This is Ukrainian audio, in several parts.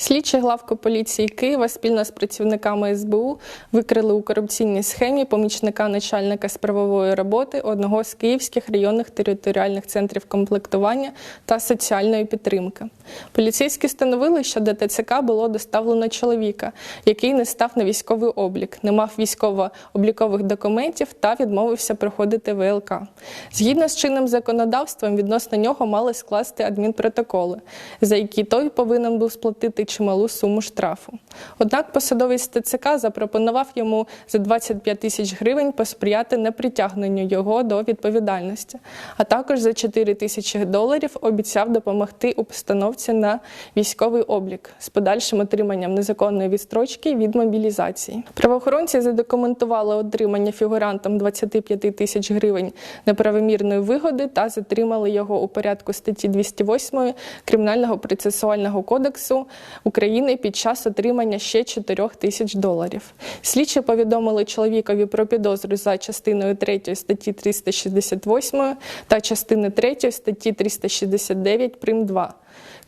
Слідчі главку поліції Києва спільно з працівниками СБУ викрили у корупційній схемі помічника начальника з правової роботи одного з київських районних територіальних центрів комплектування та соціальної підтримки. Поліцейські встановили, що до ТЦК було доставлено чоловіка, який не став на військовий облік, не мав військово-облікових документів та відмовився проходити ВЛК. Згідно з чинним законодавством, відносно нього мали скласти адмінпротоколи, за які той повинен був сплатити чималу суму штрафу. Однак посадовець ТЦК запропонував йому за 25 тисяч гривень посприяти непритягненню його до відповідальності, а також за 4 тисячі доларів обіцяв допомогти у постановці на військовий облік з подальшим отриманням незаконної відстрочки від мобілізації. Правоохоронці задокументували отримання фігурантам 25 тисяч гривень неправомірної вигоди та затримали його у порядку статті 208 Кримінального процесуального кодексу України під час отримання ще 4 тисяч доларів. Слідчі повідомили чоловікові про підозру за частиною 3 статті 368 та частини 3 статті 369 прим. 2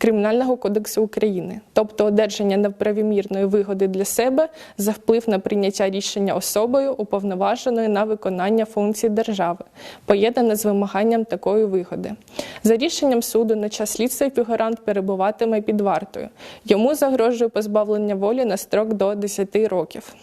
Кримінального кодексу України, тобто одержання неправомірної вигоди для себе за вплив на прийняття рішення особою, уповноваженою на виконання функцій держави, поєднане з вимаганням такої вигоди. За рішенням суду на час слідства фігурант перебуватиме під вартою. Йому загрожує позбавлення волі на строк до 10 років.